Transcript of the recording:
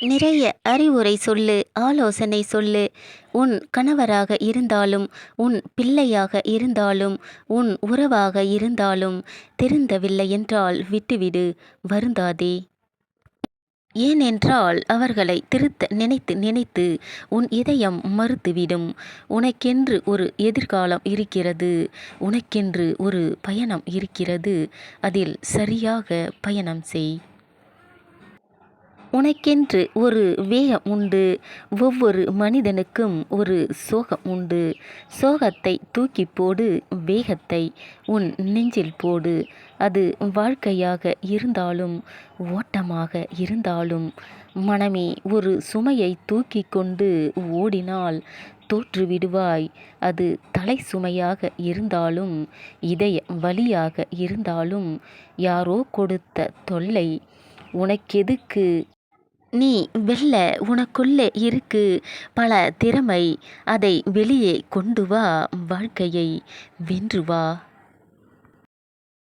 நிறைய அறிவுரை சொல்லு ஆலோசனை சொல்லு. உன் கணவராக இருந்தாலும் உன் பிள்ளையாக இருந்தாலும் உன் உறவாக இருந்தாலும் திருந்தவில்லை என்றால் விட்டுவிடு வருந்தாதே. ஏனென்றால் அவர்களை திருத்த நினைத்து நினைத்து உன் இதயம் மறுத்துவிடும். உனக்கென்று ஒரு எதிர்காலம் இருக்கிறது. உனக்கென்று ஒரு பயணம் இருக்கிறது. அதில் சரியாக பயணம் செய். உனக்கென்று ஒரு வேகம் உண்டு. ஒவ்வொரு மனிதனுக்கும் ஒரு சோகம் உண்டு. சோகத்தை தூக்கி போடு வேகத்தை உன் நெஞ்சில் போடு. அது வாழ்க்கையாக இருந்தாலும் ஓட்டமாக இருந்தாலும் மனமே ஒரு சுமையை தூக்கி கொண்டு ஓடினால் தோற்று விடுவாய் அது தலை சுமையாக இருந்தாலும் இதய வழியாக இருந்தாலும் யாரோ கொடுத்த தொல்லை உனக்கெதுக்கு? நீ வெல்ல உனக்குள்ளே இருக்கு பல திறமை. அதை வெளியே கொண்டு வா வாழ்க்கையை. வென்று வா.